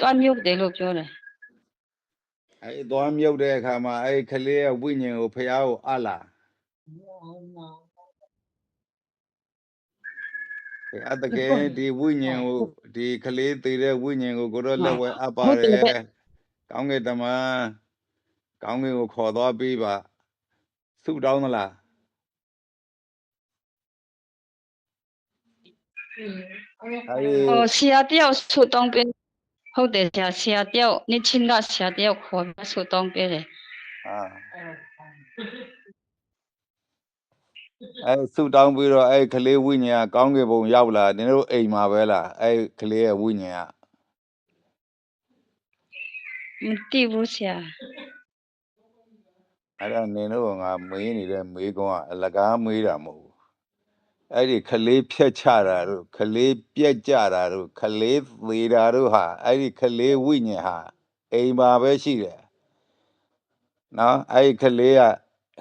တွားမြုပ်တယ်လို့ပြောတယ်အဲ့သွားမြုပ်တဲ့အခါမှာအဲ့ကလေးရဲ့ဝိညာဉ်ကိုဖះကိုအပ်လာဘုရားတကယ်ဒီဝိညာဉ်ကိုဒီကလေးသေးတဲ့ဝိညာဉ်ကိုကိုတော့လက်ဝဲအပ်ပါတယ်ကောင်းကင်တမန်ကောင်းကင်ကိုခေါ်သွားပြီးပါဆုတောင်းသလား ဟိုဆရာတယောက်ဆူတောင်းပေးဟုတ်တယ်ဆရာဆရာတယောက်နေ့ချင်းကဆရာတယောက်ခေါ်ပြီးဆူတောင်းပေးတယ်အာအဲ့ဆုတောင်းပြီးတော့အဲ့ကလေးဝိညာဉ်ကကောင်းကင်ဘုံရောက်လာနင်တို့အိမ်မှာပဲလားအဲ့ကလေးရဲ့ဝိညာဉ်ကမသိဘူးဆရာအဲ့ဒါနင်တို့ကငါမေးနေတဲ့မေးခွန်းကအလကားမေးတာမဟုတ်ဘူး အဲ့ဒီကလေးဖြက်ချတာတို့ကလေးပြက်ကြတာတို့ကလေးသေးတာတို့ဟာအဲ့ဒီကလေးဝိညာဉ်ဟာအိမ်မှာပဲရှိတယ်နော်အဲ့ဒီကလေးက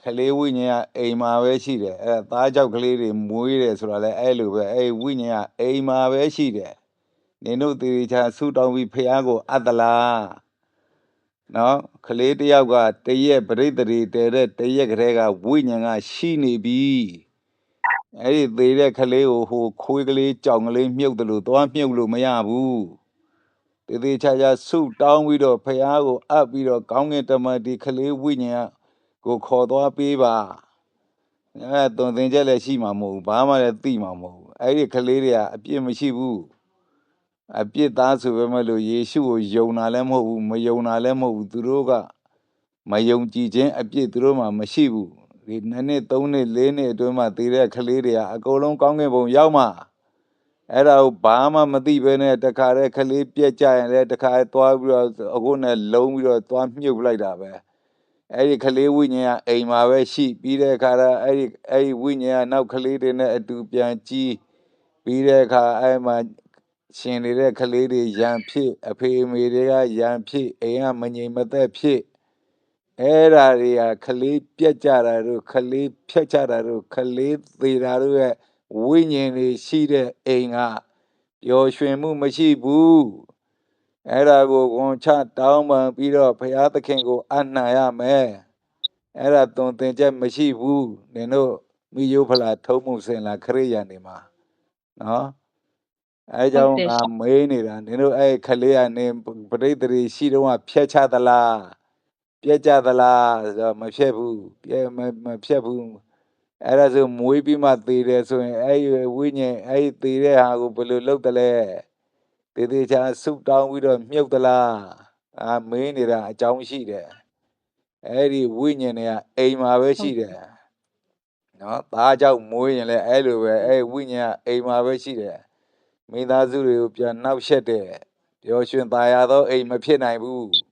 ကလေးဝိညာဉ်ကအိမ်မှာပဲရှိတယ်အဲ့ဒါသားကြောက်ကလေးတွေမွေးတယ်ဆိုတာလဲအဲ့လိုပဲအဲ့ဒီဝိညာဉ်ကအိမ်မှာပဲရှိတယ်နင်တို့တေချာဆူတောင်းပြီးဖះကိုအပ်သလားနော်ကလေးတယောက်ကတရက်ပြိတ္တိတဲတဲ့တရက်ကလေးကဝိညာဉ်ကရှိနေပြီ အဲ့ဒီသေးတဲ့ကလေးကိုဟိုခွေးကလေးကြောင်ကလေးမြုပ်တယ်လို့သွားမြုပ်လို့မရဘူးတေသေးချာချာဆုတောင်းပြီးတော့ဖះကိုအပ်ပြီးတော့ကောင်းကင်တမန်ဒီကလေးဝိညာဉ်ကကိုခေါ်သွားပေးပါအဲသွန်သင်ချက်လည်းရှိမှာမဟုတ်ဘူးဘာမှလည်းသိမှာမဟုတ်ဘူးအဲ့ဒီကလေးတွေကအပြစ်မရှိဘူးအပြစ်သားဆိုပေမဲ့လို့ယေရှုကိုယုံတာလည်းမဟုတ်ဘူးမယုံတာလည်းမဟုတ်ဘူးသူတို့ကမယုံကြည်ခြင်းအပြစ်သူတို့မှာမရှိဘူး ဒီနှစ်နှစ်သုံးနှစ်လေးနှစ်အတွင်းမှာတည်တဲ့ကလေးတွေကအကုန်လုံးကောင်းကင်ဘုံရောက်မှာအဲ့ဒါကိုဘာမှမသိဘဲနဲ့တခါတည်းကလေးပြက်ကြရင်လည်းတခါသွားပြီးတော့အခုနဲ့လုံးပြီးတော့သွားမြုပ်လိုက်တာပဲအဲ့ဒီကလေးဝိညာဉ်ကအိမ်မှာပဲရှိပြီးတဲ့အခါကျအဲ့ဒီအဲ့ဒီဝိညာဉ်ကနောက်ကလေးတွေနဲ့အတူပြန်ကြီးပြီးတဲ့အခါအဲ့မှာရှင်နေတဲ့ကလေးတွေရံဖြစ်အဖေအမေတွေကရံဖြစ်အိမ်ကမငြိမ်မသက်ဖြစ် အဲ့ဓာတွေကကလေးပြက်ကြတာတို့ကလေးဖြက်ကြတာတို့ကလေးသေးတာတို့ရဲ့ဝိညာဉ်တွေရှိတဲ့အိမ်ကပျော်ရွှင်မှုမရှိဘူးအဲ့ဒါကိုဝန်ချတောင်းပန်ပြီးတော့ဘုရားသခင်ကိုအနှံရမယ်အဲ့ဒါသွန်သင်ချက်မရှိဘူးနင်တို့မိယိုဖလာထုံးမှုစင်လာခရိယန်တွေမှာနော်အဲကြောင့်ငါမေးနေတာနင်တို့အဲ့ခလေးကနေပရိသေတွေရှိတော့ဖြတ်ချသလား ပြက်ကြသလားဆိုတော့မဖြတ်ဘူးပြက်မမဖြတ်ဘူးအဲ့ဒါဆိုမွေးပြီးမှသေတယ်ဆိုရင်အဲ့ဒီဝိညာဉ်အဲ့ဒီသေတဲ့ဟာကိုဘယ်လိုလုပ်တယ်လဲသေသေးချာဆုတောင်းပြီးတော့မြုပ်သလားအာမေးနေတာအကြောင်းရှိတယ်အဲ့ဒီဝိညာဉ်တွေကအိမ်မှာပဲရှိတယ်နော်သားကြောင့်မွေးရင်လည်းအဲ့လိုပဲအဲ့ဒီဝိညာဉ်ကအိမ်မှာပဲရှိတယ်မိသားစုတွေကိုပြန်နှောက်ယှက်တဲ့ပျော်ရွှင်သာယာသောအိမ်မဖြစ်နိုင်ဘူး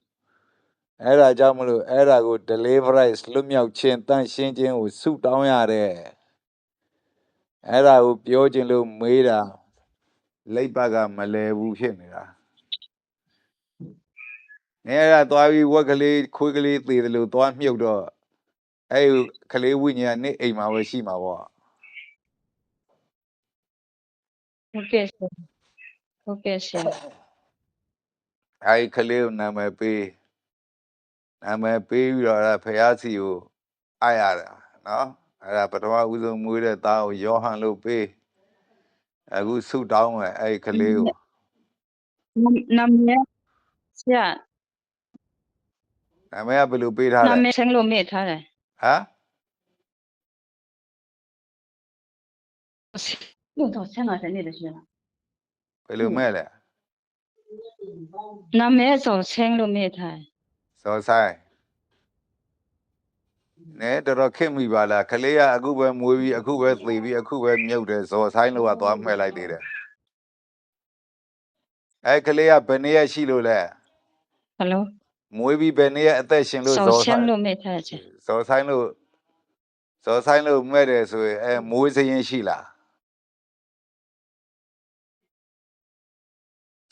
အဲ့ဒါကြောင့်မလို့အဲ့ဒါကို deliverance လွတ်မြောက်ခြင်းတန့်ရှင်းခြင်းကိုဆုတောင်းရတယ်အဲ့ဒါကိုပြောခြင်းလို့မေးတာလိပ်ပတ်ကမလဲဘူးဖြစ်နေတာနေရသွားပြီးဝက်ကလေးခွေးကလေးသေးတယ်လို့သွားမြုပ်တော့အဲ့ဒီကလေးဝိညာဉ်ကနေအိမ်မှာပဲရှိမှာပေါ့ဟုတ်ကဲ့ဆရာဟုတ်ကဲ့ဆရာအဲဒီကလေးကိုနာမည်ပေး နာမည်ပေးပြီးတော့အဲ့ဒါဖယားစီကိုအားရတာနော်အဲ့ဒါပထမဦးဆုံးမွေးတဲ့သားကိုယောဟန်လို့ပေးအခုဆုတောင်းမယ်အဲ့ဒီကလေးကို နာမည်ဆရာ နာမည်ကဘယ်လိုပေးထား နာ လဲ မည်ဆင်းလို့မေ့ထားတယ် ဟမ် 用到香港人类的学了 ဘယ်လိုမဲ့လဲ နာမည်ဆိုဆင်းလို့မေ့ထားတယ် စောဆိုင်နဲတော်တော်ခင်မိပါလားကလေးကအခုပဲမွေးပြီးအခုပဲသေပြီးအခုပဲမြုပ်တယ်ဇော်ဆိုင်လို့ကသွားမှဲလိုက်သေးတယ်အဲ့ကလေးကဘယ်နည်းရရှိလို့လဲဟယ်လိုမွေးပြီးဘယ်နည်းရအသက်ရှင်လို့ဆောဇော်ဆဆိုင်င်းလို့မေ့ထားတယ်ဆရာဇော်ဆိုင်လို့ဇော်ဆိုင်လို့မဲ့တယ်ဆိုရင်အဲမွေးစရင်ရှိလား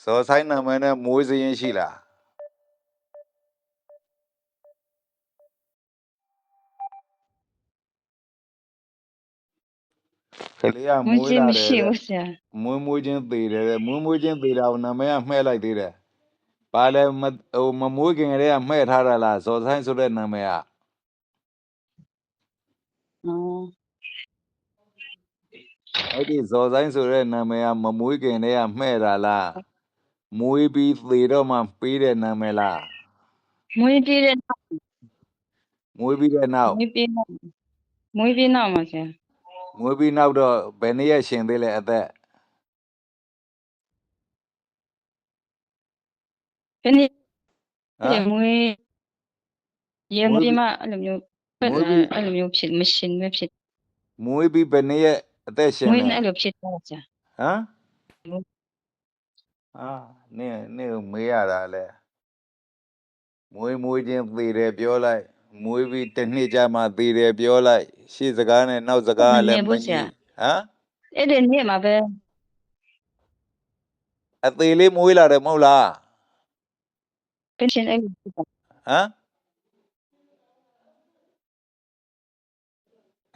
ဇော်ဆိုင်နာမည်နဲ့မွေးစရင်ရှိလား ကလေးကမွေးမွေးချင်းလာမတယ်ရှိတဲ့ဘူးဆရာမွေးမွေးချင်းသေးတယ်တဲ့မွေးမွေးချင်းသေးတာကိုနာမည်ကမှဲ့လိုက်သေးတယ်ဘာလဲမဟိုမမွေးခင်ကလေးကမှဲ့ထားတာလားဇော်ဆိုင်ဆိုတဲ့နာမည်ကอ๋อအဲ့ဒီဇော်ဆိုင်ဆိုတဲ့နာမည်ကမမွေးခင်တည်းကမှဲ့တာလားမွေးပြီးသေတော့မှပေးတဲ့နာမည်လားမွေးပြီးတဲ့နောက်မွေးပြီးတဲ့နောက်မွေးပြီးနောက်မွေးပြီးနောက်မှာဆရာ မွေးပြီးနောက်တော့ဘယ်နှစ်ရက်ရှင်သေးလဲအသက်ဘယ်နည်းဟမ်မွေးရေမွေးမွေးပြီးပြီးမှအဲ့လိုမျိုးဖြစ်မွေးလာပြီးအဲ့လိုမျိုးဖြစ်မရှင်မဖြစ်မွေးပြီးဘယ်နှစ်ရက်အသက်ရှင်မွေးလဲနဲ့အဲ့လိုဖြစ်သွားဆရာဟမ်အာနင်းနင်းကိုမေးရတာလဲမွေးမွေးချင်းသေတယ်ပြောလိုက် မွေးပြီးတစ်နှစ်ကြာမှသေတယ်ပြောလိုက် ရှေ့စကားနဲ့နောက်စကားကလည်းမညီဟမ်အဲ့ဒီနှစ်မှာပဲအသေးလေးမွေးလာတယ်မဟုတ်လားပင်ရှင်အဲ့ဟမ်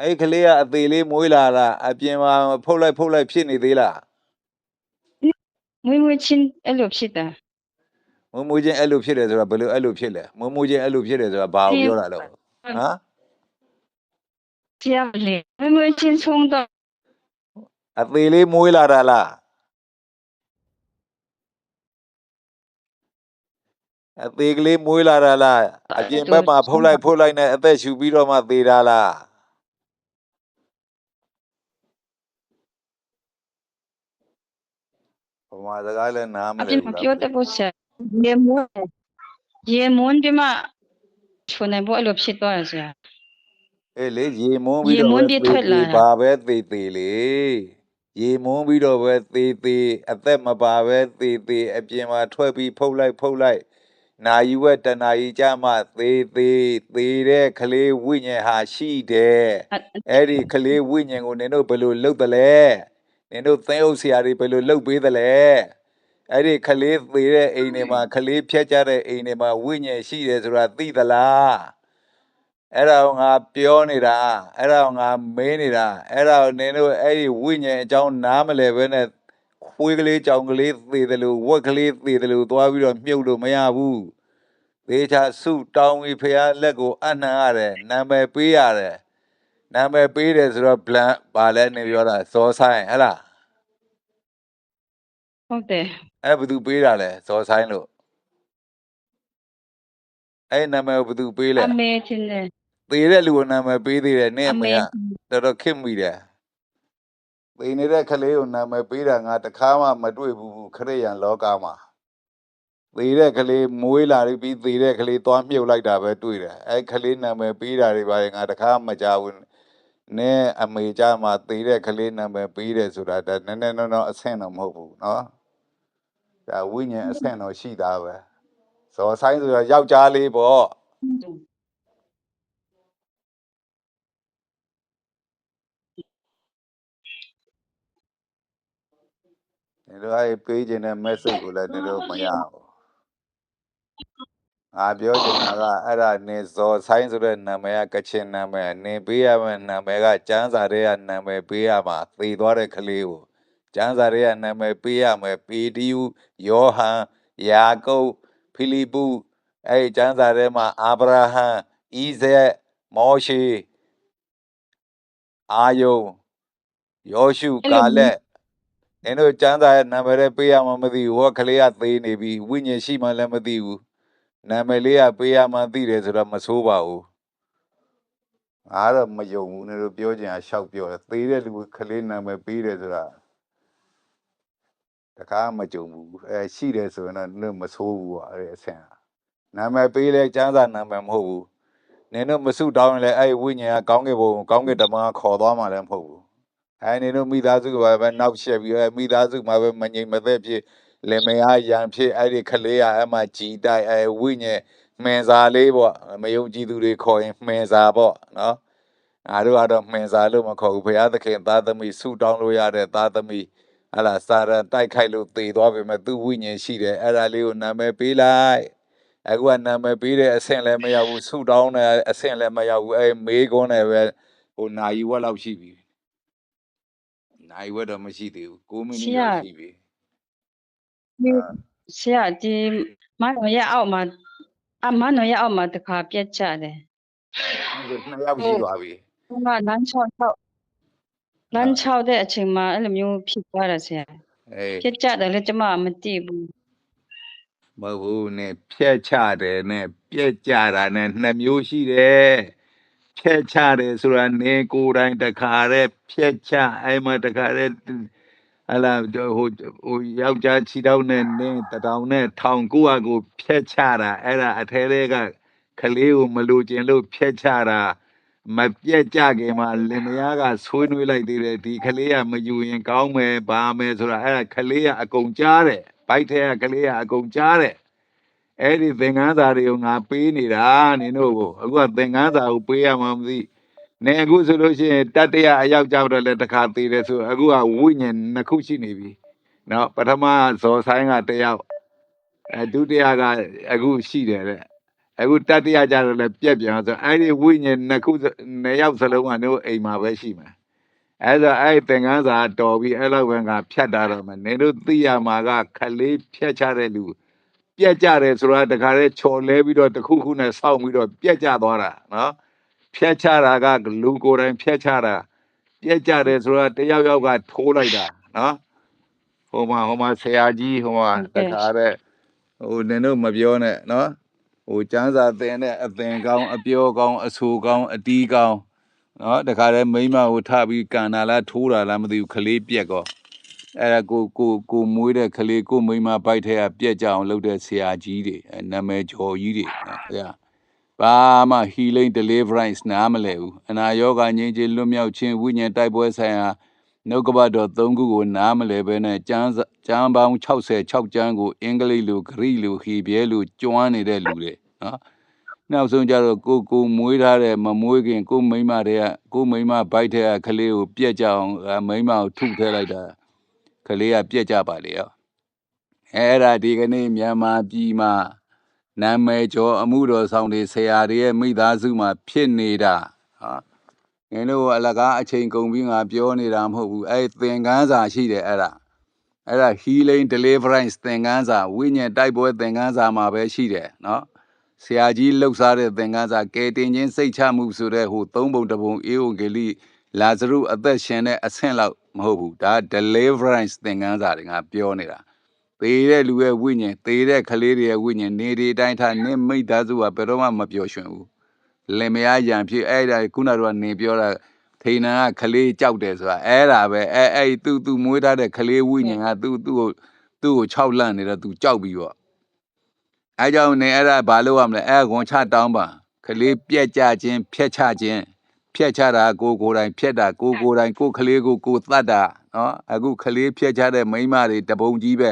အဲ့ကလေးကအသေးလေးမွေးလာတာအပြင်မှာဖုတ်လိုက်ဖုတ်လိုက်ဖြစ်နေသေးလားမွေးမွေးချင်းအဲ့လိုဖြစ်တာ မွေးမွေးချင်းအဲ့လိုဖြစ်တယ်ဆိုတာဘယ်လိုအဲ့လိုဖြစ်လဲမွေးမွေးချင်းအဲ့လိုဖြစ်တယ်ဆိုတာဘာကိုပြောတာလဲဟမ်ဆရာလေမွေးမွေးချင်းဆုံးတော့အသေးလေးမွေးလာတာလားအသေးကလေးမွေးလာတာလားအပြင်ဘက်မှာဖုတ်လိုက်ဖုတ်လိုက်နဲ့အသက်ရှူပြီးတော့မှသေတာလားဘဝစကားလည်းနားမအလဲပြင်ဘူးမလားပြောတတ်ဘူးဆရာ ရေမွန်းရေမွန်းပြီးမှချုံနေဖို့အဲ့လိုဖြစ်သွားတယ်ဆရာအေးလေရေမွန်းပြီးရေတော့မွန်းပဲပြီးသေထွက်လာသေးတာဘာပဲသေသေးလေရေမွန်းပြီးတော့ပဲသေသေးအသက်မပါပဲသေသေးအပြင်မှာထွက်ပြီးဖုတ်လိုက်ဖုတ်လိုက်နာယူဝက်တနာယူကြမှသေသေးသေတဲ့ကလေးဝိညာဉ်ဟာရှိတယ်အဲ့အဲ့ဒီကလေးဝိညာဉ်ကိုနင်တို့ဘယ်လိုလုပ်တယ်လဲနင်တို့သင်းအုပ်ဆရာတွေဘယ်လိုလုပ်ပေးတယ်လဲ အဲ့ဒီကလေးသေးတဲ့အိမ်တွေမှာကလေးဖြတ်ကြတဲ့အိမ်တွေမှာဝိညာဉ်ရှိတယ်ဆိုတာသိသလားအဲ့ဒါကိုငါပြောနေတာအဲ့ဒါကိုငါမေးနေတာအဲ့ဒါကိုနင်တို့အဲ့ဒီဝိညာဉ်အကြောင်းနားမလဲဘဲနဲ့ခွေးကလေးကြောင်ကလေးသေတယ်လို့ဝက်ကလေးသေတယ်လို့သွားပြီးတော့မြုပ်လို့မရဘူးသေချာစုတောင်းပြီးဖះလက်ကိုအနှံရတယ်နာမည်ပေးရတယ်နာမည်ပေးတယ်ဆိုတော့ blank ဘာလဲနေပြောတာဇောဆိုင်ဟဲ့လားဟုတ်တယ် အဲ့ဘယ်သူပေးတာလဲဇောဆိုင်လို့အဲ့နာမည်ကိုဘယ်သူပေးလဲအမေချင်းတယ်သေတဲ့လူကိုနာမည်ပေးသေးတယ်နင့်အအမေမေကတော်တော်ခစ်မိတယ်။သိနေတဲ့ကလေးကိုနာမည်ပေးတာငါတခါမှမတွေ့ဘူးခရိယန်လောကမှာ။သိတဲ့ကလေးမွေးလာပြီးသိတဲ့ကလေးသွားမြုပ်လိုက်တာပဲတွေ့တယ်။အဲကလေးနာမည်ပေးတာတွေပါရင်ငါတခါမှမကြားဘူး။နင်းအမေကြမှာသိတဲ့ကလေးနာမည်ပေးတယ်ဆိုတာဒါနည်းနည်းတော့အဆင့်တော့မဟုတ်ဘူးနော်။ ဒါဝိညာဉ်အဆင့်တော့ရှိတာပဲ။ဇော်ဆိုင်ဆိုတာယောက်ျားလေးပေါ့။你တို့အဲ့ပေးခြင်းတဲ့ message ကိုလည်း你တို့မရဘူး။ငါပြောချင်တာကအဲ့ဒါနေဇော်ဆိုင်ဆိုတဲ့နာမည်ကကချင်နာမည်နေပေးရမယ့်နာမည်ကကျမ်းစာတွေကနာမည်ပေးရမှာသေသွားတဲ့ကလေးကို ကျမ်းစာတွေကနာမည်ပေးရမယ်ပေတရုယောဟန်ယာကုပ်ဖိလိပ္ပုအဲ့ဒီကျမ်းစာထဲမှာအာဗြဟံဣဇက်မောရှေအာယုန်ယောရှုကာလက်နင်တို့ကျမ်းစာရဲ့နာမည်လေးပေးရမှမသိဘူးဟောကလေးကသေးနေပြီဝိညာဉ်ရှိမှလည်းမသိဘူးနာမည်လေးကပေးရမှသိတယ်ဆိုတော့မဆိုးပါဘူးငါတော့မယုံဘူးနင်တို့ပြောချင်တာရှောက်ပြောတယ်သေးတဲ့လူကကလေးနာမည်ပေးတယ်ဆိုတာ တခါမှမကြုံဘူးအဲရှိတယ်ဆိုရင်တော့နင်တို့မဆိုးဘူးကွာအဲ့ဒီအဆင့်ကနာမည်ပေးလဲကျမ်းစာနာမည်မဟုတ်ဘူးနင်တို့မစုတောင်းရင်လည်းအဲ့ဒီဝိညာဉ်ကကောင်းကင်ဘုံကောင်းကင်တမန်ကခေါ်သွားမှလည်းမဟုတ်ဘူးအဲနေတို့မိသားစုကပဲနောက်ရှက်ပြီးအဲမိသားစုမှာပဲမငြိမ်မသက်ဖြစ်လင်မယားရံဖြစ်အဲ့ဒီကလေးကအဲ့မှာကြည်တိုက်အဲဝိညာဉ်မှင်စာလေးပေါ့မယုံကြည်သူတွေခေါ်ရင်မှင်စာပေါ့နော်အားတို့ကတော့မှင်စာလို့မခေါ်ဘူးဘုရားသခင်သားသမီးဆုတောင်းလို့ရတဲ့သားသမီး ဟလာစာရန်တိုက်ခိုက်လို့သေသွားပြီမဲ့သူဝိညာဉ်ရှိတယ်အဲ့ဒါလေးကိုနာမည်ပေးလိုက်အခုကနာမည်ပေးတဲ့အဆင့်လည်းမရောက်ဘူးဆုတောင်းတဲ့အဆင့်လည်းမရောက်ဘူးအဲမေးခွန်းနဲ့ပဲဟိုနာယူဝက်လောက်ရှိပြီနိုင်ဝက်တော့မရှိသေးဘူး9မိနစ်ဆရာတော့ရှိပြီဒီဆရာဒီမနော်ရအောက်မှာအမနော်ရအောက်မှာတခါပြက်ကြတယ်အဲနှစ်ယောက်ရှိသွားပြီဟိုကလမ်း6 6 လမ်း6တဲ့အချိန်မှာအဲ့လိုမျိုးဖြစ်သွားတာဆရာအေးပြက်ကြတယ်လေကျမမသိဘူးမဟုတ်ဘူးနဲ့ဖြက်ချတယ်နဲ့ပြက်ကြတာနဲ့နှစ်မျိုးရှိတယ်ဖြက်ချတယ်ဆိုတာနေကိုယ်တိုင်တခါတည်းဖြက်ချအဲ့မှာတခါတည်းဟလာဟိုဟိုယောက်ျားခြေထောက်နဲ့နင်းတတောင်နဲ့ထောင်ကိုယ့်ဟာကိုယ်ဖြက်ချတာအဲ့ဒါအထဲထဲကကလေးကိုမလိုချင်လို့ဖြက်ချတာ မပြက်ကြခင်မှာလင်မယားကဆွေးနွေးလိုက်သေးတယ်ဒီကလေးကမယူရင်ကောင်းမယ်ဘာမယ်ဆိုတာအဲ့ဒါကလေးကအကုန်ကြားတယ်ဘိုက်ထဲကကလေးကအကုန်ကြားတယ်အဲ့ဒီသင်္ကန်းစာတွေကိုငါပေးနေတာနင်တို့ကိုအခုကသင်္ကန်းစာကိုပေးရမှမသိနေအခုဆိုလို့ရှိရင်တတရအရောက်ကြောက်တော့လည်းတခါသေးတယ်ဆိုအခုကဝိညာဉ်နှစ်ခုရှိနေပြီနော်ပထမဇော်ဆိုင်ကတယောက်အဲဒုတိယကအခုရှိတယ်တဲ့ အခုတတ္တရကြတော့လည်းပြက်ပြန်ဆိုအဲ့ဒီဝိညာဉ်နှစ်ခုစနှစ်ယောက်စလုံးကတို့အိမ်မှာပဲရှိမယ်အဲ့ဒါအဲ့ဒီသင်္ကန်းစာတော်ပြီအဲ့လောက်ပဲငါဖြတ်တာတော့မယ်နင်တို့သိရမှာကခလေးဖြတ်ချတဲ့လူပြက်ကြတယ်ဆိုတာတခါတည်းချော်လဲပြီးတော့တစ်ခုခုနဲ့စောင့်ပြီးတော့ပြက်ကြသွားတာနော်ဖြက်ချတာကလူကိုယ်တိုင်ဖြက်ချတာပြက်ကြတယ်ဆိုတာတယောက်ယောက်ကထိုးလိုက်တာနော်ဟိုမှာဟိုမှာဆရာကြီးဟိုမှာတခါတည်းဟိုနင်တို့မပြောနဲ့နော် ဟိုကျန်းစာသင်တဲ့အသင်ကောင်းအပြောကောင်းအဆူကောင်းအတီးကောင်းနော်တခါတည်းမိမကိုထပြီးကန်တာလားထိုးတာလားမသိဘူးခလေးပြက်ကောအဲ့ဒါကိုကိုကိုမွေးတဲ့ကလေးကိုမိန်းမပိုက်ထဲကပြက်ကြအောင်လုပ်တဲ့ဆရာကြီးတွေအဲနာမည်ကျော်ကြီးတွေနော်အဲ့ဒါဘာမှ healing deliverance နားမလဲဘူးအနာယောဂငြိမ်းချမ်းလွတ်မြောက်ခြင်းဝိညာဉ်တိုက်ပွဲဆိုင်ရာ နှုတ်ကပတ်တော်၃ခုကိုနားမလဲပဲနဲ့ကျမ်းစာကျမ်းပေါင်း66ကျမ်းကိုအင်္ဂလိပ်လိုဂရိလိုဟီဘဲလိုကျွမ်းနေတဲ့လူတွေနော်နောက်ဆုံးကြတော့ကိုကိုမွေးထားတဲ့မမွေးခင်ကိုမိန်းမတွေကကိုမိန်းမဘိုက်ထဲကကလေးကိုပြက်ကြအောင်အဲမိန်းမကိုထုထဲလိုက်တာကလေးကပြက်ကြပါလေရောအဲ့ဒါဒီကနေ့မြန်မာပြည်မှာနာမည်ကျော်အမှုတော်ဆောင်တွေဆရာတွေရဲ့မိသားစုမှာဖြစ်နေတာဟာ ငင်းတို့အလကားအချိန်ကုန်ပြီးငါပြောနေတာမဟုတ်ဘူးအဲ့သင်္ကန်းစာရှိတယ်အဲ့ဒါအဲ့ဒါ healing deliverance သင်္ကန်းစာဝိညာဉ်တိုက်ပွဲသင်္ကန်းစာမှာပဲရှိတယ်နော်ဆရာကြီးလှုပ်ရှားတဲ့သင်္ကန်းစာကဲတင်ချင်းစိတ်ချမှုဆိုတဲ့ဟိုသုံးပုံတစ်ပုံအေဝံဂေလိလာဇရုအသက်ရှင်တဲ့အဆင့်လောက်မဟုတ်ဘူးဒါ deliverance သင်ခန်းစာတွေငါပြောနေတာသေတဲ့လူရဲ့ဝိညာဉ်သေတဲ့ကလေးတွေရဲ့ဝိညာဉ်နေဒီတိုင်းထားနင့်မိသားစုကဘယ်တော့မှမပျော်ရွှင်ဘူး လင်မယားရံဖြစ်အဲ့ဒါခုနကတော့နေပြောတာထိန်နာကကလေးကြောက်တယ်ဆိုတာအဲ့ဒါပဲအဲ့အဲ့သူသူမွေးထားတဲ့ကလေးဝိညာဉ်ကသူသူ့ကိုသူ့ကို၆လန့်နေတော့သူကြောက်ပြီးတော့အဲကြောင့်နေအဲ့ဒါဘာလို့ရမလဲအဲ့ခွန်ချတောင်းပါကလေးပြက်ကြခြင်းဖြက်ချခြင်းဖြက်ချတာကိုကိုယ်တိုင်ဖြက်တာကိုကိုယ်တိုင်ကိုယ်ကလေးကိုကိုယ်သတ်တာနော်အခုကလေးဖြက်ချတဲ့မိန်းမတွေတပုံကြီးပဲ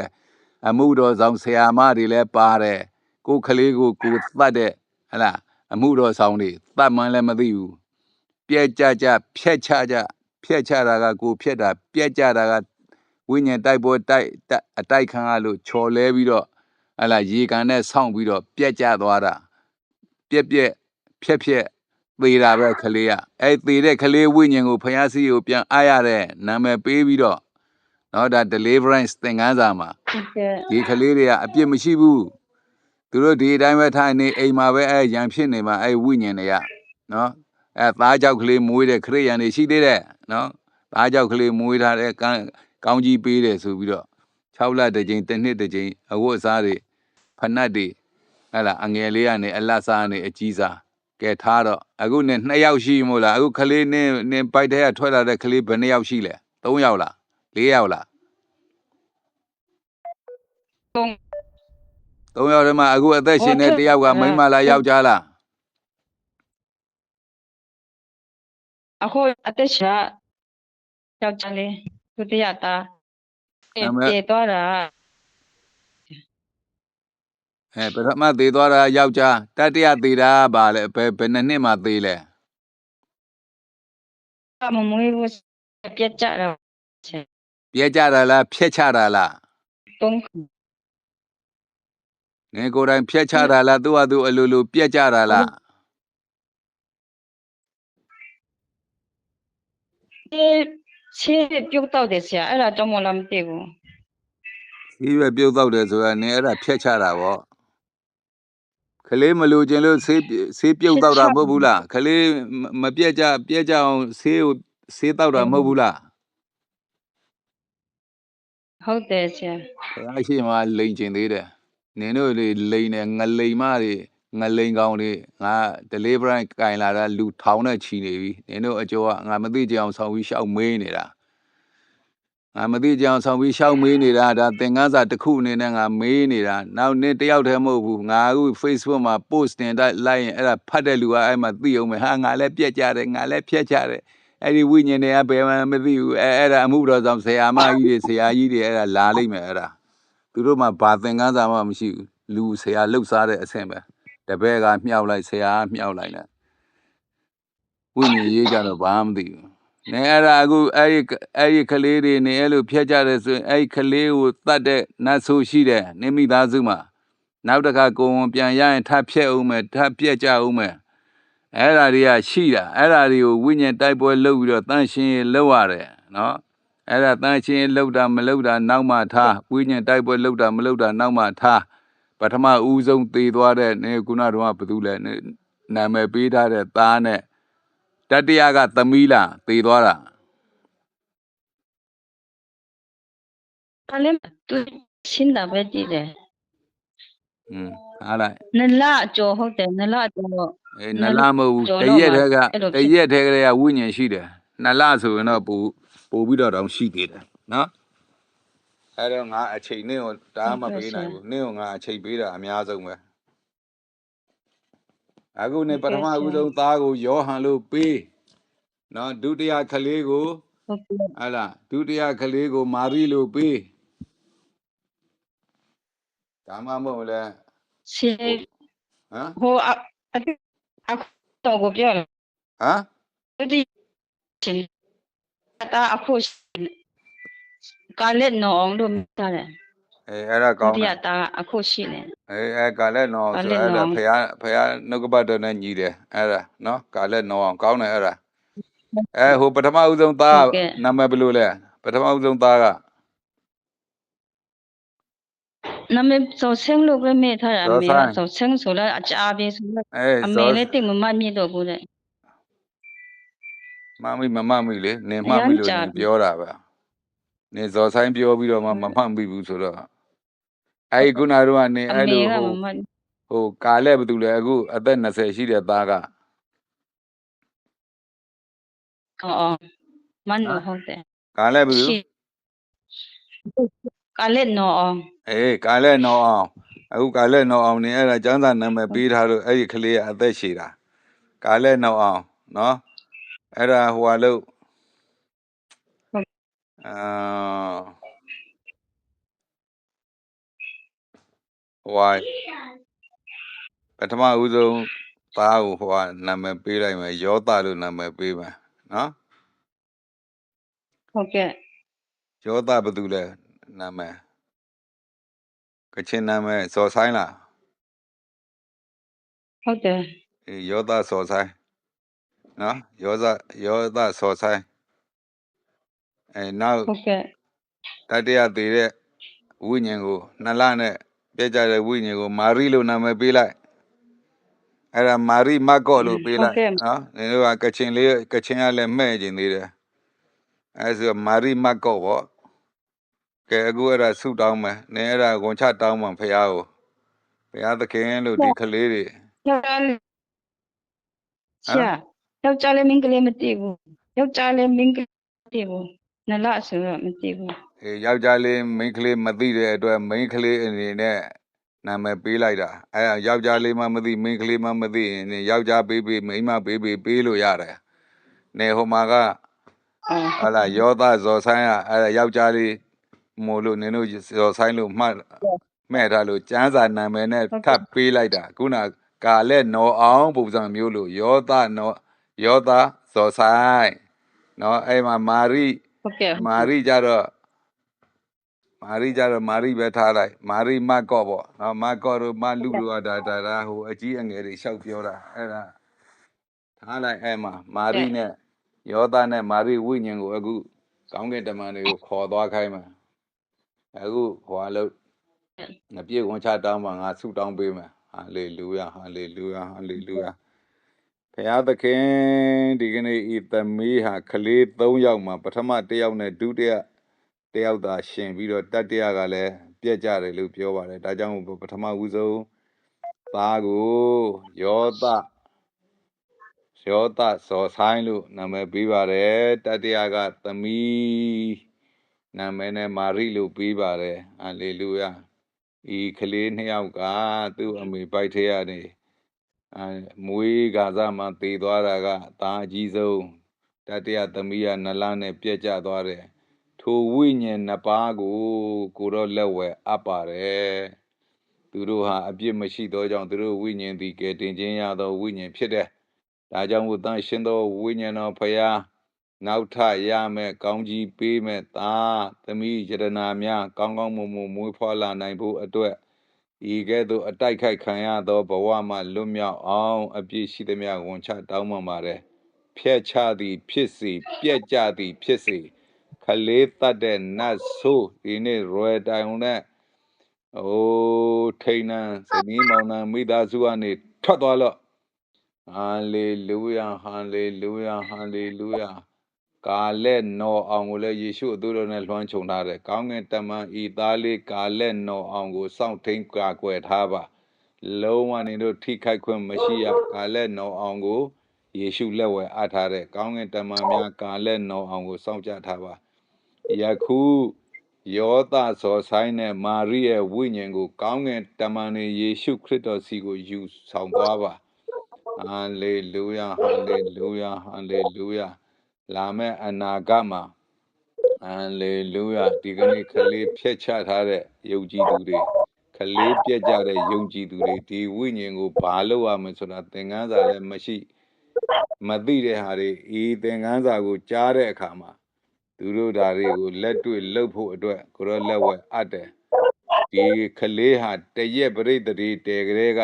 အမှုတော်ဆောင်ဆရာမတွေလည်းပါတယ်ကိုယ်ကလေးကိုကိုယ်သတ်တဲ့ဟလာ အမှုတော်ဆောင်တွေသတ်မှန်းလည်းမသိဘူးပြက်ကြကြဖြက်ချကြဖြက်ချတာကကိုယ်ဖြက်တာပြက်ကြတာကဝိညာဉ်တိုက်ပွဲတိုက်တိုက်အတိုက်ခံရလို့ချော်လဲပြီးတော့ဟလာရေကန်နဲ့ဆောင့်ပြီးတော့ပြက်ကြသွားတာပြက်ပြက်ဖြက်ဖြက်သေတာပဲကလေးကအဲ့သေတဲ့ကလေးဝိညာဉ်ကိုဖျားစီကိုပြန်အားရတဲ့နာမည်ပေးပြီးတော့နော်ဒါ deliverance သင်ခန်းစာမှာဟုတ်ကဲ့ဒီကလေးတွေကအပြစ်မရှိဘူး သူတို့ဒီအတိုင်းပဲထိုင်နေအိမ်မှာပဲအဲရံဖြစ်နေမှာအဲဝိညာဉ်တွေကနော်အဲသားကြောက်ကလေးမွေးတဲ့ခရိယန်တွေရှိသေးတယ်နော်သားကြောက်ကလေးမွေးထားတဲ့ကောင်းကောင်းကြီးပေးတယ်ဆိုပြီးတော့6လတစ်ကြိမ်တစ်နှစ်တစ်ကြိမ်အဝတ်အစားတွေဖနတ်တွေဟဲ့လားအငယ်လေးကနေအလတ်စားကနေအကြီးစားကဲထားတော့အခုနဲ့2ယောက်ရှိမို့လားအခုကလေးနင်းနင်းပိုက်တဲ့ကထွက်လာတဲ့ကလေးဘယ်နှစ်ယောက်ရှိလဲ3ယောက်လား4ယောက်လား သုံး3ယောက်တည်းမှာအခုအသက်ရှင်တဲ့တယောက်ကမိန်းမလားယောက်ျားလားအခုအသက်ရှာယောက်ျားလေးဒုတိယသားပြေသွားတာအဲပထမသေးသွားတာယောက်ျားတတိယသေးတာကဘာလဲဘယ်ဘယ်နှစ်နှစ်မှသေးလဲမမွေးဘူးပြက်ကြတော့ချက်ပြဲကြတာလားဖြက်ချတာလားသုံး ငယ်ကိုယ်တိုင်ဖြက်ချတာလားသူ့ဟာသူအလိုလိုပြက်ကြတာလားဒီဆေးပြုတ်တော့တယ်ဆရာအဲ့ဒါတော့မလားမသိဘူးဆေးရွက်ပြုတ်တော့တယ်ဆိုတာနင်အဲ့ဒါဖြတ်ချတာပေါ့ခလေးမလူခြင်းလို့ဆေးဆေးပြုတ်တော့တာမဟုတ်ဘူးလားခလေးမပြက်ကြပြက်ကြအောင်ဆေးကိုဆေးတော့တာမဟုတ်ဘူးလားဟုတ်တယ်ဆရာဘုရားရှိမှလိန်ကျင်သေးတယ် နင်တို့လေလိန်တယ်ငလိန်မတွေငလိန်ကောင်တွေငါ delivery ကင်လာတာလူထောင်နဲ့ချီနေပြီနင်တို့အကျော်ကငါမသိကြအောင်ဆောင်ပြီးရှောက်မေးနေတာငါမသိကြအောင်ဆောင်ပြီးရှောက်မေးနေတာဒါသင်္ကန်းစာတစ်ခုအနေနဲ့ငါမေးနေတာနောက်နေ့တယောက်တည်းမဟုတ်ဘူးငါအခု Facebook မှာ post တင်တိုက်လိုက်ရင်အဲ့ဒါဖတ်တဲ့လူကအဲ့မှာသိအောင်မယ်ဟာငါလည်းပြက်ကြတယ်ငါလည်းဖြက်ကြတယ်အဲ့ဒီဝိညာဉ်တွေကဘယ်မှမသိဘူးအဲအဲ့ဒါအမှုတော်ဆောင်ဆရာမကြီးတွေဆရာကြီးတွေအဲ့ဒါလာလိမ့်မယ်အဲ့ဒါ သူတို့မှဘာသင်္ကန်းစာမှမရှိဘူးလူဆရာလှုပ်ရှားတဲ့အဆင့်ပဲတပည့်ကမြှောက်လိုက်ဆရာကမြှောက်လိုက်တယ်ဝိညာဉ်ရေးကြတော့ဘာမှမသိဘူးနေအဲ့ဒါအခုအဲ့ဒီအဲ့ဒီကလေးတွေနေအဲ့လိုဖျက်ကြတယ်ဆိုရင်အဲ့ဒီကလေးကိုတတ်တဲ့နတ်ဆိုးရှိတယ်နေမိသားစုမှာနောက်တစ်ခါကိုယ်ဝန်ပြန်ရရင်ထပ်ဖျက်အောင်မယ်ထပ်ပြက်ကြအောင်မယ်အဲ့ဒါတွေကရှိတာအဲ့ဒါတွေကိုဝိညာဉ်တိုက်ပွဲလုပ်ပြီးတော့တန့်ရှင်းရေးလုပ်ရတယ်နော် အဲ့ဒါတန်ချင်းလှုပ်တာမလှုပ်တာနောက်မှထားဝိညာဉ်တိုက်ပွဲလှုပ်တာမလှုပ်တာနောက်မှထားပထမဦးဆုံးသေသွားတဲ့နေခုနတော့ကဘယ်သူလဲနေနာမည်ပေးထားတဲ့သားနဲ့တတိယကသမီးလားသေသွားတာဒါလည်းသူရှင်းတာပဲကြည့်တယ်อืมအားလိုက်နလအကျော်ဟုတ်တယ်နလအကျော်တော့အေးနလမဟုတ်ဘူးကျော်တတော့ရက်တည်းကအဲ့လိုတဖြစ်ရက်တည်းကလေးကဝိညာဉ်ရှိတယ်နလဆိုရင်တော့ပူ ပူပြီးတော့တောင်ရှိသေးတယ်နော်အဲ့တော့ငါအချိန်နဲ့ကိုဒါမှမပေးနိုင်ဘူးနင့်ကိုငါအချိန်ပေးတာအများဆုံးပဲအခုနေပထမဦးဆုံးသားကိုယောဟန်လို့ပေးနော်ဒုတိယကလေးကိုဟုတ်ကဲ့ဟလာဒုတိယကလေးကို မာရီလို့ပေးဒါမှမဟုတ်လဲဆေးဟမ်ဟိုအအခုအခုတော့ကိုပြောတယ်ဟမ်သူဒီချင်း တာအခုကာလက်နောင်လို့မြင်တယ်အေးအဲ့ဒါကောင်းတယ်တာအခုရှိနေအေးအဲကာလက်နောင်ဆိုအဲ့ဒါဖရာဖရာနှုတ်ကပတ်တော်နဲ့ညီတယ်အဲ့ဒါနော်ကာလက်နောင်အောင်ကောင်းတယ်အဲ့ဒါအဲဟိုပထမဦးဆုံးသားနာမည်ဘယ်လိုလဲပထမဦးဆုံးသားကနာမည်စောဆင်းလို့ပဲမေ့ထားတာမေ့တာစောဆင်းဆိုလဲအကြအပြင်းဆိုလဲအမေလည်းတိတ်မမမြင်တော့ဘူးတဲ့ မှန်ပြီမမှန်ပြီလေနင်မှန်ပြီလို့နင်ပြောတာပါနင်ဇော်ဆိုင်ပြောပြီးတော့မှမမှန်ပြီဘူးဆိုတော့အဲ့ဒီခုနကတော့နင်အဲ့လိုဟိုဟိုကာလဲဘယ်သူလဲအခုအသက်20ရှိတဲ့သားကအော်အော်မန်ဟုတ်တယ်ကာလဲဘယ်သူကာလဲနော်အောင်အေးကာလဲနော်အောင်အခုကာလဲနော်အောင်နင်အဲ့ဒါကျန်းစာနာမည်ပေးထားလို့အဲ့ဒီကလေးကအသက်ရှိတာကာလဲနော်အောင်နော် အဲ့ဒါဟိုဟာလို့အာဟိုဟာပထမဦးဆုံးသားကိုဟိုဟာနာမည်ပေးလိုက်မယ်ယောသလို့နာမည်ပေးပါနော်ဟုတ်ကဲ့ယောသဘယ်သူလဲနာမည်ကချင်နာမည်စော်ဆိုင်လားဟုတ်တယ်အေးယောသစော်ဆိုင် နော်ယောသယောသစော်ဆိုင်အဲနောက်好的，တတိယသေးတဲ့ဝိညာဉ်ကိုနှစ်လနဲ့ပြည့်ကြတဲ့ဝိညာဉ်ကိုမာရီလို့နာမည်ပေးလိုက်အဲ့ဒါမာရီမတ်ကော့လို့ပေးလိုက်နော်နင်တို့ကကချင်လေးကချင်ကလည်းမှဲ့ကျင်သေးတယ်အဲဆိုမာရီမတ်ကော့ပေါ့ကဲအခုအဲ့ဒါဆုတောင်းမယ်နင်အဲ့ဒါဝန်ချတောင်းမှဖရားကိုဖရားသခင်လို့ဒီကလေးတွေ ယောက်ျားလည်းမင်းကလေးမသိဘူးယောက်ျားလည်းမင်းကလေးမသိဘူးနလဆိုတော့မသိဘူးအေးယောက်ျားလေးမိန်းကလေးမသိတဲ့အတွက်မိန်းကလေးအနေနဲ့နာမည်ပေးလိုက်တာအဲယောက်ျားလေးမှမသိမိန်းကလေးမှမသိရင်ယောက်ျားပေးပေးမိန်းမပေးပေးပေးလို့ရတယ်နေဟိုမှာကဟာလာယောသဇော်ဆိုင်ကအဲယောက်ျားလေးမို့လို့နင်တို့ဇော်ဆိုင်လို့မှတ်မဲ့ထားလို့ကျန်းစာနာမည်နဲ့ထပ်ပေးလိုက်တာခုနကာလက်နော်အောင်ပုံစံမျိုးလို့ယောသနော် ယောသဇော်ဆိုင်နော်အဲ့မှာမာရိ好的，မာရိကြတော့မာရိကြတော့မာရိပဲထားလိုက်မာရိမတ်ကော့ပေါ့နော်မတ်ကော့တို့မလူတို့ကဒါဒါဒါဟိုအကြီးအငယ်တွေရှောက်ပြောတာအဲ့ဒါထားလိုက်အဲ့မှာမာရိနဲ့ယောသနဲ့မာရိဝိညာဉ်ကိုအခုကောင်းကင်တမန်တွေကိုခေါ်သွားခိုင်းမှာအခုဟွာလို့ငပြေဝန်ချတောင်းမှာငါဆုတောင်းပေးမယ်ဟာလေလုယာဟာလေလုယာဟာလေလုယာ ဘုရားသခင်ဒီကနေ့ဤသမီးဟာကလေး၃ယောက်မှာပထမတစ်ယောက်နဲ့ဒုတိယတစ်ယောက်သာရှင်ပြီးတော့တတိယကလည်းပြက်ကြတယ်လို့ပြောပါတယ်ဒါကြောင့်ပထမဦးဆုံးသားကိုယောသယောသဇော်ဆိုင်လို့နာမည်ပေးပါတယ်တတိယကသမီးနာမည်နဲ့မာရိလို့ပေးပါတယ်ဟာလေလုယာဤကလေးနှစ်ယောက်ကသူ့အမေပိုက်ထဲကနေ အဲမွေးကာစားမှတည်သွားတာကအသားအကြီးဆုံးတတိယသမီးကနလနဲ့ပြက်ကျသွားတယ်ထိုဝိညာဉ်နှစ်ပါးကိုကိုတော့လက်ဝဲအပ်ပါတယ်သူတို့ဟာအပြစ်မရှိသောကြောင့်သူတို့ဝိညာဉ်သည်ကဲတင်ခြင်းရသောဝိညာဉ်ဖြစ်တယ်ဒါကြောင့်ဝတန်ရှင်သောဝိညာဉ်တော်ဖရာနောက်ထရမယ်ကောင်းကြီးပေးမယ်သားသမီးယတနာများကောင်းကောင်းမွန်မွန်မွေးဖွားလာနိုင်ဖို့အတွက် ဤကဲ့သို့အတိုက်ခိုက်ခံရသောဘဝမှလွတ်မြောက်အောင် အပြည့်ရှိသမျှဝန်ချတောင်းပန်ပါတယ်ဖျက်ချသည်ဖြစ်စေပြက်ကြသည်ဖြစ်စေခလေးတတ်တဲ့နတ်ဆိုးဒီနေ့ရွယ်တိုင်နဲ့အိုးထိန်နန်းဇနီးမောင်နှံမိသားစုကနေထွက်သွားလော့ဟာလေလုယာဟာလေလုယာဟာလေလုယာ ကာလက်နော်အောင်ကိုလည်းယေရှုအသွေးတော်နဲ့လွှမ်းခြုံထားတယ်။ကောင်းကင်တမန်ဤသားလေးကာလက်နော်အောင်ကိုစောင့်ထိန်ကာကွယ်ထားပါ။လုံးဝနေတို့ထိခိုက်ခွင့်မရှိရကာလက်နော်အောင်ကိုယေရှုလက်ဝဲအပ်ထားတဲ့ကောင်းကင်တမန်များကာလက်နော်အောင်ကိုစောင့်ကြထားပါ။ယခုယောသဇော်ဆိုင်နဲ့မာရိရဲ့ဝိညာဉ်ကိုကောင်းကင်တမန်နေယေရှုခရစ်တော်စီကိုယူဆောင်သွားပါ။ဟာလေလုယာဟာလေလုယာဟာလေလုယာ လာမဲ့အနာဂတ်မှာဟာလေလုယာဒီကနေ့ကလေးဖြတ်ချထားတဲ့ယုံကြည်သူတွေကလေးပြက်ကြတဲ့ယုံကြည်သူတွေဒီဝိညာဉ်ကိုဘာလို့ရမလဲဆိုတာသင်ခန်းစာလည်းမရှိမသိတဲ့ဟာတွေဤသင်ခန်းစာကိုကြားတဲ့အခါမှာသူတို့ဓာတွေကိုလက်တွေ့လှုပ်ဖို့အတွက်ကိုရောလက်ဝဲအပ်တယ်ဒီကလေးဟာတရက်ပရိသေတွေတဲကလေးက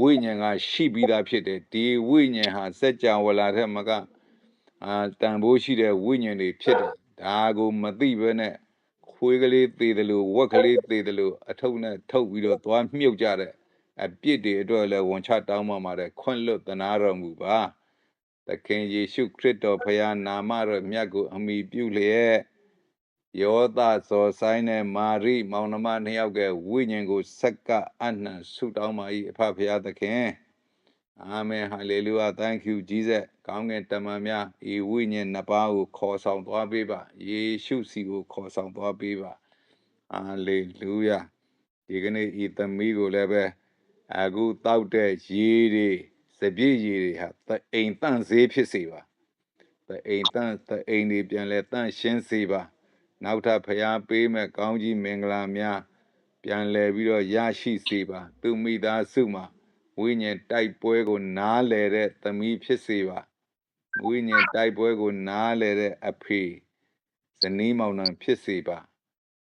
ဝိညာဉ်ကရှိပြီးသားဖြစ်တယ်ဒီဝိညာဉ်ဟာစัจ java လာတဲ့မက အာတန်ဖိုးရှိတဲ့ဝိညာဉ်တွေဖြစ်တယ်ဒါကိုမသိဘဲနဲ့ခွေးကလေးသေးတယ်လို့ဝက်ကလေးသေးတယ်လို့အထုပ်နဲ့ထုတ်ပြီးတော့သွားမြုပ်ကြတဲ့အပြစ်တွေအတွက်လည်းဝန်ချတောင်းပန်ပါတယ်ခွင့်လွတ်သနာတော်မူပါသခင်ယေရှုခရစ်တော်ဖခင်နာမတော်မြတ်ကိုအမိပြုလျက်ယောသဇော်ဆိုင်နဲ့မာရိမောင်နှမနှစ်ယောက်ကဝိညာဉ်ကိုစက္ကအနှံဆုတောင်းပါ၏အဖဖခင်သခင် အာမင်ဟာလေလုယာ thank you jesus ကောင်းကင်တမန်များဤဝိညာဉ်နှစ်ပါးကိုခေါ်ဆောင်သွားပေးပါယေရှုစီကိုခေါ်ဆောင်သွားပေးပါဟာလေလုယာဒီကနေ့ဤသမီးကိုလည်းပဲအခုတောက်တဲ့ရေတွေစပြည့်ရေတွေဟာသအိမ်တန့်စေးဖြစ်စေပါတအိမ်တန့်တအိမ်ဒီပြန်လဲတန့်ရှင်းစေပါနောက်ထပ်ဖျားပေးမဲ့ကောင်းကြီးမင်္ဂလာများပြန်လဲပြီးတော့ရရှိစေပါ သူမိသားစုမှာ ဝိညာဉ်တိုက်ပွဲကိုနားလဲတဲ့သမီးဖြစ်စေပါဝိညာဉ်တိုက်ပွဲကိုနားလဲတဲ့အဖေဇနီးမောင်နှံဖြစ်စေပါ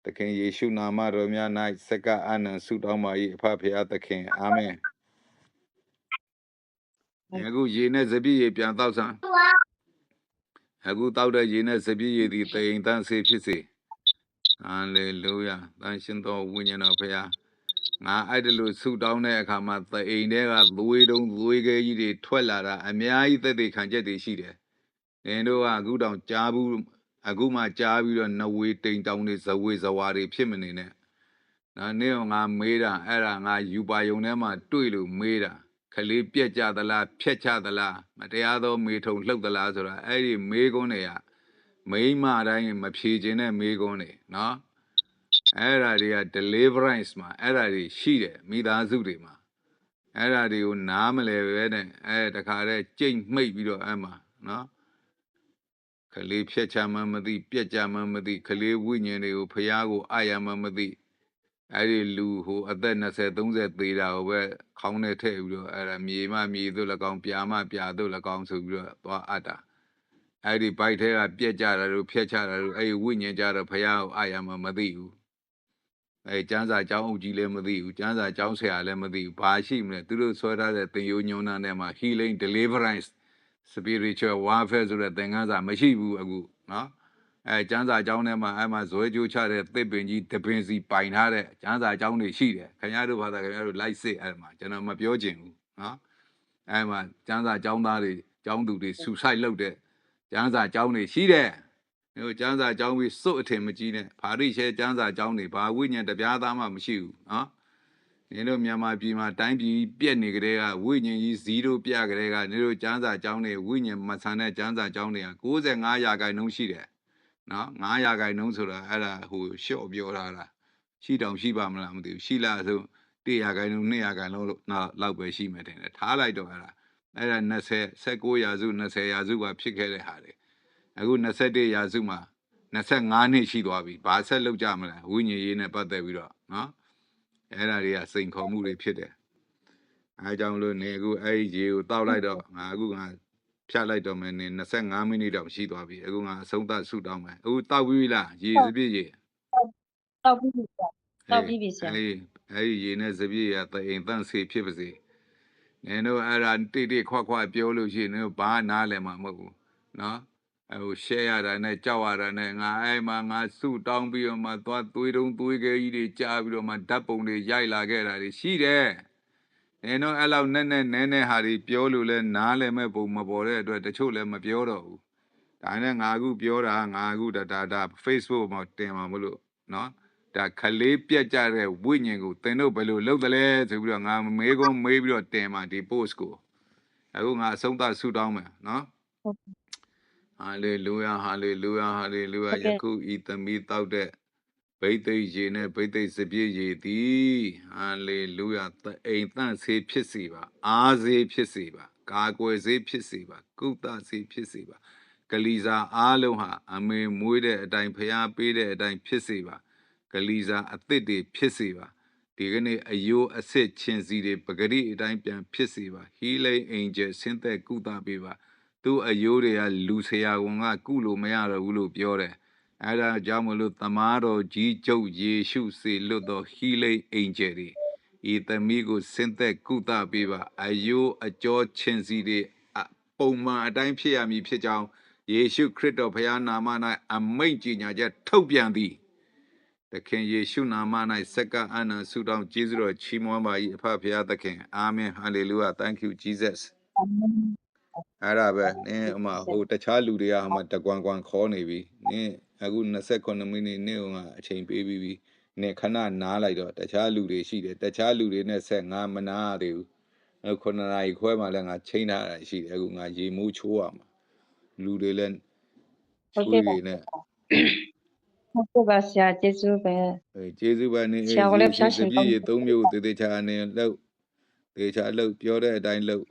သခင်ယေရှုနာမတော်များ၌စက္ကအာနံဆုတောင်းပါ၏အဖဖရာသခင်အာမင်အခုရေနဲ့စပြည့်ရေပြန်တောက်ဆန်းအခုတောက်တဲ့ရေနဲ့စပြည့်ရည်သည်တိမ်တန်းစေဖြစ်စေဟာလေလုယာတန်ရှင်သောဝိညာဉ်တော်ဖရာ ငါအဲ့ဒါလို့ဆုတောင်းတဲ့အခါမှာတိမ်တွေကသွေးတုံးသွေးခဲကြီးတွေထွက်လာတာအများကြီးသက်သေခံချက်တွေရှိတယ်နင်တို့ကအခုတောင်ကြားဘူးအခုမှကြားပြီးတော့နဝေတိမ်တောင်တွေဇဝေဇဝါတွေဖြစ်မနေနဲ့နော်နေ့ကငါမေးတာအဲ့ဒါငါယူပါယုံထဲမှာတွေ့လို့မေးတာခလေးပြက်ကြသလားဖြက်ချသလားမတရားသောမေထုံလှုပ်သလားဆိုတာအဲ့ဒီမေးခွန်းတွေကမိမတိုင်းမဖြေခြင်းတဲ့မေးခွန်းတွေနော် အဲ့ဒါတွေက deliverance မှာအဲ့ဒါတွေရှိတယ်မိသားစုတွေမှာအဲ့ဒါတွေကိုနားမလဲပဲနဲ့အဲတခါတည်းကြိတ်မှိတ်ပြီးတော့အဲ့မှာနော်ခလေးဖြက်ချမှန်းမသိပြက်ကြမှန်းမသိခလေးဝိညာဉ်တွေကိုဖျားကိုအာရမှန်းမသိအဲ့ဒီလူဟိုအသက်20 30သေးတာကိုပဲခေါင်းနဲ့ထည့်ပြီးတော့အဲ့ဒါမြေမမြေသို့၎င်းပြာမပြာသို့၎င်းဆိုပြီးတော့သွားအပ်တာအဲ့ဒီဘိုက်ထဲကပြက်ကြတာတို့ဖြက်ချတာတို့အဲ့ဒီဝိညာဉ်ကြတော့ဖះကိုအာရမမသိဘူး အဲ့ကျမ်းစာကျောင်းအုပ်ကြီးလည်းမသိဘူးကျမ်းစာကျောင်းဆရာလည်းမသိဘူးဘာရှိမလဲသူတို့ဆွဲထားတဲ့သင်ယုံညွန်းနာထဲမှာ healing deliverance spiritual warfare ဆိုတဲ့သင်ခန်းစာမရှိဘူးအခုနော်အဲကျန်းစာကျောင်းထဲမှာအဲမှာဇွဲကြိုးချတဲ့သစ်ပင်ကြီးတပင်စီပိုင်ထားတဲ့ကျန်းစာကျောင်းတွေရှိတယ်ခင်ဗျားတို့ဘာသာခင်ဗျားတို့လိုက်စစ်အဲမှာကျွန်တော်မပြောချင်ဘူးနော်အဲမှာကျန်းစာကျောင်းသားတွေကျောင်းသူတွေဆူဆိုင်လုပ်တဲ့ကျန်းစာကျောင်းတွေရှိတယ် တို့ကျန်းစာကျောင်းပြီးစွတ်အထင်မကြီးနဲ့ဗာရိရှဲကျန်းစာကျောင်းတွေဘာဝိညာဉ်တပြားသားမှမရှိဘူးနော်နင်တို့မြန်မာပြည်မှာတိုင်းပြည်ပြက်နေကြတဲ့ကဝိညာဉ်ကြီး0ပြကြတဲ့ကနင်တို့ကျမ်းစာကျောင်းတွေဝိညာဉ်မဆန်တဲ့ကျမ်းစာကျောင်းတွေက95ရာခိုင်နှုန်းရှိတယ်နော်9ရာခိုင်နှုန်းဆိုတာအဲ့ဒါဟိုရှော့ပြောတာလားရှိတောင်ရှိပါမလားမသိဘူးရှိလားဆို1ရာခိုင်နှုန်း2ရာခိုင်နှုန်းလို့နောက်လောက်ပဲရှိမယ်တဲ့ထားလိုက်တော့အဲ့ဒါအဲ့ဒါ20 19ရာစု20ရာစုကဖြစ်ခဲ့တဲ့ဟာတွေ အခု21ရာစုမှာ25နှစ်ရှိသွားပြီဘာဆက်လုပ်ကြမလဲဝိညာဉ်ရေးနဲ့ပတ်သက်ပြီးတော့နော်အဲ့ဒါတွေကစိန်ခေါ်မှုတွေဖြစ်တယ်။အဲကြောင့်မလို့နေအခုအဲ့ဒီရေကိုတောက်လိုက်တော့ငါအခုငါဖြတ်လိုက်တော့မယ်နေ25မိနစ်တော့ရှိသွားပြီ။အခုငါအဆုံးသတ်ဆုတောင်းမယ်။အခုတောက်ပြီးပြီလားရေစပြည့်ရေတောက်ပြီးပြီဆရာတောက်ပြီးပြီဆရာအဲ့ဒီအဲ့ဒီရေနဲ့စပြည့်ရတအိမ်တန့်စေဖြစ်ပါစေ။နင်တို့အဲ့ဒါတိတိခွခွပြောလို့ရှိရင်နင်တို့ဘာနားလည်မှာမဟုတ်ဘူး။နော်။အဲ ဟို share ရတာနဲ့ကြောက်ရတာနဲ့ငါအဲ့မှာငါဆုတောင်းပြီးတော့မှသွားသွေးတုံးသွေးခဲကြီးတွေကြားပြီးတော့မှဓာတ်ပုံတွေရိုက်လာခဲ့တာတွေရှိတယ်။နင်တို့အဲ့လောက်နဲ့နဲ့နဲနဲဟာတွေပြောလို့လဲနားလည်မဲ့ပုံမပေါ်တဲ့အတွက်တချို့လည်းမပြောတော့ဘူး။ဒါနဲ့ငါအခုပြောတာငါအခုဒါဒါဒါ Facebook မှာတင်မှာမလို့နော်။ဒါခလေးပြက်ကြတဲ့ဝိညာဉ်ကိုသင်တို့ဘယ်လိုလုပ်သလဲဆိုပြီးတော့ငါမေးခွန်းမေးပြီးတော့တင်မှာဒီ post ကိုအခုငါအဆုံးသတ်ဆုတောင်းမယ်နော် ဟာလေလုယာဟာလေလုယာဟာလေလုယာယခုဤသမီးတောက်တဲ့ဗိသိက်ရေနဲ့ဗိသိက်စပြည့်ရေသည်ဟာလေလုယာတအိမ်တန့်စေဖြစ်စေပါအားစေဖြစ်စေပါကာကွယ်စေဖြစ်စေပါကုသစေဖြစ်စေပါကလီစာအားလုံးဟာအမေမွေးတဲ့အတိုင်းဖျားပေးတဲ့အတိုင်းဖြစ်စေပါကလီစာအသစ်တွေဖြစ်စေပါဒီကနေ့အယိုးအစ်စ်ချင်းစီတွေပဂရိအတိုင်းပြန်ဖြစ်စေပါဟီလိန်အင်ဂျယ်ဆင်းသက်ကုသပေးပါ သူ့အယိုးတွေကလူဆရာဝန်ကကုလို့မရတော့ဘူးလို့ပြောတယ်အဲဒါကြောင့်မလို့သမားတော်ကြီးကျုပ်ယေရှုစေလွတ်သောဟီလိန်အင်ဂျယ်တွေဤသမီးကိုဆင်းသက်ကုသပေးပါအယိုးအကျော်ချင်းစီတွေအပုံမှန်အတိုင်းဖြစ်ရမည်ဖြစ်ကြောင်းယေရှုခရစ်တော်ဘုရားနာမ၌အမိန့်ကြီးညာချက်ထုတ်ပြန်သည်သခင်ယေရှုနာမ၌စက္ကအနန္တဆုတောင်းကျေးဇူးတော်ချီးမွမ်းပါ၏အဖဖခင်သခင်အာမင်ဟာလေလုယာ thank you jesus အဲ့ဒါပဲနင်းအမဟိုတခြားလူတွေကဟိုမှာတကွမ်ကွမ်ခေါ်နေပြီနင်းအခု29မိနစ်နင်းကအချိန်ပေးပြီးပြီနင်းခဏနားလိုက်တော့တခြားလူတွေရှိတယ်တခြားလူတွေနဲ့ဆက်ငါမနာရသေးဘူးအခု9နာရီခွဲမှလည်းငါချိန်ထားတာရှိတယ်အခုငါရေမိုးချိုးရမှာလူတွေလည်းဟုတ်ချွေးကဲ့ပါတွေနဲ့ဟုတ်ကဲ့ပါဆရာကျေးဇူးပဲအဲကျေးဇူးပါနေဆရာကလည်းဖျားရှင်စပြည့်ရေသုံးမျိုးတေတေချာနေလို့တေချာလို့ပြောတဲ့အတိုင်းလို့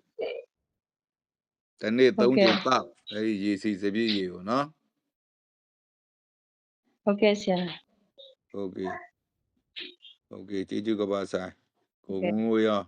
တနေ့ ဟုတ် သုံး ကဲ့ ချိန်ပေါ့အဲဒီရေစီစပြည့်ရေကိုနော် ဟုတ်ကဲ့ဆရာ โอเคโอเคကျေးဇူးကပါဆိုင်ကိုငိုရော